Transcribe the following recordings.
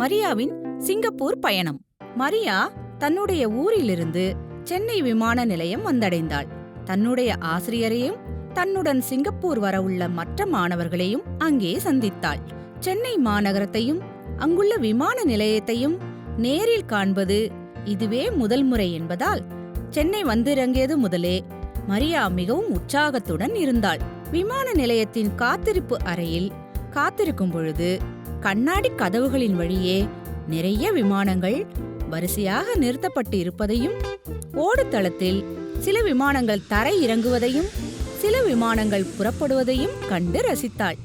மரியாவின் சிங்கப்பூர் பயணம். மரியா தன்னுடைய ஊரிலிருந்து சென்னை விமான நிலையம் வந்தடைந்தாள். தன்னுடைய ஆசிரியரையும் தன்னுடன் சிங்கப்பூர் வரவுள்ள மற்ற மாணவர்களையும் அங்கே சந்தித்தாள். சென்னை மாநகரத்தையும் அங்குள்ள விமான நிலையத்தையும் நேரில் காண்பது இதுவே முதல் முறை என்பதால் சென்னை வந்திறங்கியது முதலே மரியா மிகவும் உற்சாகத்துடன் இருந்தாள். விமான நிலையத்தின் காத்திருப்பு அறையில் காத்திருக்கும் பொழுது கண்ணாடி கதவுகளின் வழியே நிறைய விமானங்கள் வரிசையாக நிறுத்தப்பட்டு இருப்பதையும் ஓடுதளத்தில் சில விமானங்கள் தரை இறங்குவதையும் சில விமானங்கள் புறப்படுவதையும் கண்டு ரசித்தாள்.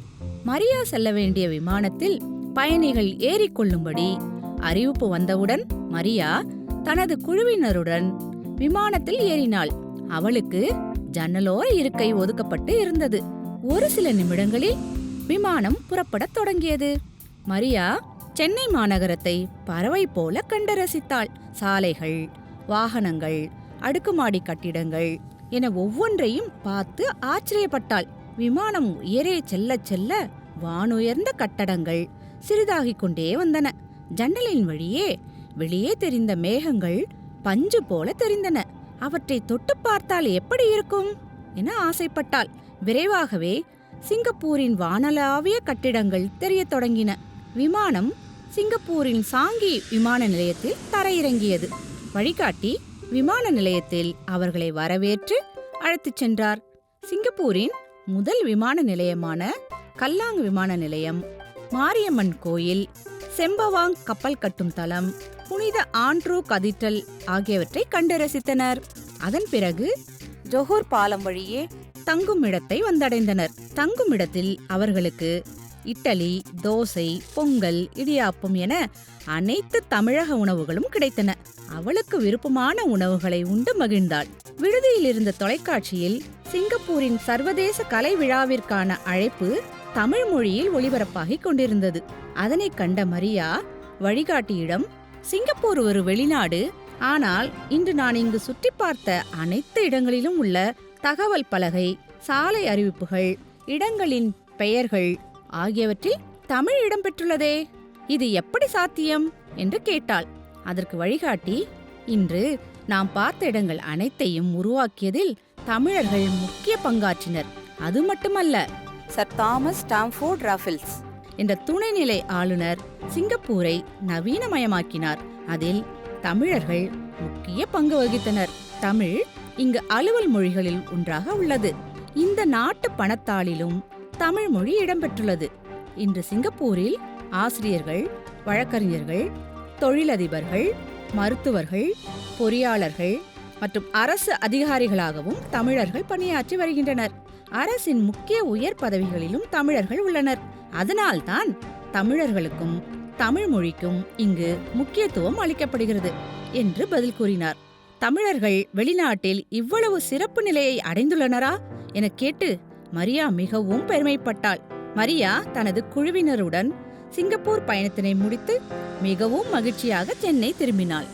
மரியா செல்ல வேண்டிய விமானத்தில் பயணிகள் ஏறிக்கொள்ளும்படி அறிவிப்பு வந்தவுடன் மரியா தனது குழுவினருடன் விமானத்தில் ஏறினாள். அவளுக்கு ஜன்னலோர இருக்கை ஒதுக்கப்பட்டு இருந்தது. ஒரு சில நிமிடங்களில் விமானம் புறப்படத் தொடங்கியது. மரியா சென்னை மாநகரத்தை பறவை போல கண்டு ரசித்தாள். சாலைகள் வாகனங்கள் அடுக்குமாடி கட்டிடங்கள் என ஒவ்வொன்றையும் பார்த்து ஆச்சரியப்பட்டாள். விமானம் உயரே செல்ல செல்ல வானுயர்ந்த கட்டடங்கள் சிறிதாகிக் கொண்டே வந்தன. ஜன்னலின் வழியே வெளியே தெரிந்த மேகங்கள் பஞ்சு போல தெரிந்தன. அவற்றை தொட்டு பார்த்தால் எப்படி இருக்கும்? என ஆசைப்பட்டாள். விரைவாகவே சிங்கப்பூரின் வானளாவிய கட்டிடங்கள் தெரியத் தொடங்கின. விமானம் சிங்கப்பூரின் சாங்கி விமான நிலையத்தில் தரையிறங்கியது. வழிகாட்டி விமான நிலையத்தில் அவர்களை வரவேற்று அழைத்துச் சென்றார். சிங்கப்பூரின் முதல் விமான நிலையமான கல்லாங் விமான நிலையம் மாரியம்மன் கோயில் செம்பவாங் கப்பல் கட்டும் தளம் புனித ஆண்ட்ரூ கதிட்டல் ஆகியவற்றை கண்டு ரசித்தனர். அதன் பிறகு ஜொஹூர் பாலம் வழியே தங்கும் இடத்தை வந்தடைந்தனர். தங்கும் இடத்தில் அவர்களுக்கு இட்டலி தோசை பொங்கல் இடியாப்பம் என அனைத்து தமிழக உணவுகளும் கிடைத்தன. அவளுக்கு விருப்பமான உணவுகளை உண்டு மகிழ்ந்தாள். விடுதியில் இருந்த தொலைக்காட்சியில் சிங்கப்பூரின் சர்வதேச கலை விழாவிற்கான அழைப்பு தமிழ் மொழியில் ஒளிபரப்பாகிக் கொண்டிருந்தது. அதனை கண்ட மரியா வழிகாட்டியிடம் சிங்கப்பூர் ஒரு வெளிநாடு. ஆனால் இன்று நான் இங்கு சுற்றி பார்த்த அனைத்து இடங்களிலும் உள்ள தகவல் பலகை சாலை அறிவிப்புகள் இடங்களின் பெயர்கள் ஆகியவற்றில் தமிழ் இடம்பெற்றுள்ளதே. இது எப்படி சாத்தியம்? என்று கேட்டாள். அதற்கு வழிகாட்டி இன்று நாம் பார்த்த இடங்கள் அனைத்தையும் உருவாக்கியதில் தமிழர்கள் முக்கிய பங்காற்றினர். அது மட்டுமல்ல. Sir Thomas Stamford Raffles. என்ற துணைநிலை ஆளுநர் சிங்கப்பூரை நவீனமயமாக்கினார். அதில் தமிழர்கள் முக்கிய பங்கு வகித்தனர். தமிழ் இங்கு அலுவல் மொழிகளில் ஒன்றாக உள்ளது. இந்த நாட்டு பணத்தாளிலும் தமிழ் மொழி இடம்பெற்றுள்ளது. இன்று சிங்கப்பூரில் ஆசிரியர்கள் வழக்கறிஞர்கள் தொழிலதிபர்கள் மருத்துவர்கள் பொறியாளர்கள் மற்றும் அரசு அதிகாரிகளாகவும் தமிழர்கள் பணியாற்றி வருகின்றனர். அரசின் முக்கிய உயர் பதவிகளிலும் தமிழர்கள் உள்ளனர். அதனால்தான் தமிழர்களுக்கும் தமிழ் மொழிக்கும் இங்கு முக்கியத்துவம் அளிக்கப்படுகிறது என்று பதில் கூறினார். தமிழர்கள் வெளிநாட்டில் இவ்வளவு சிறப்பு நிலையை அடைந்துள்ளனரா? என கேட்டு மரியா மிகவும் பெருமைப்பட்டாள். மரியா தனது குழுவினருடன் சிங்கப்பூர் பயணத்தினை முடித்து மிகவும் மகிழ்ச்சியாக சென்னை திரும்பினாள்.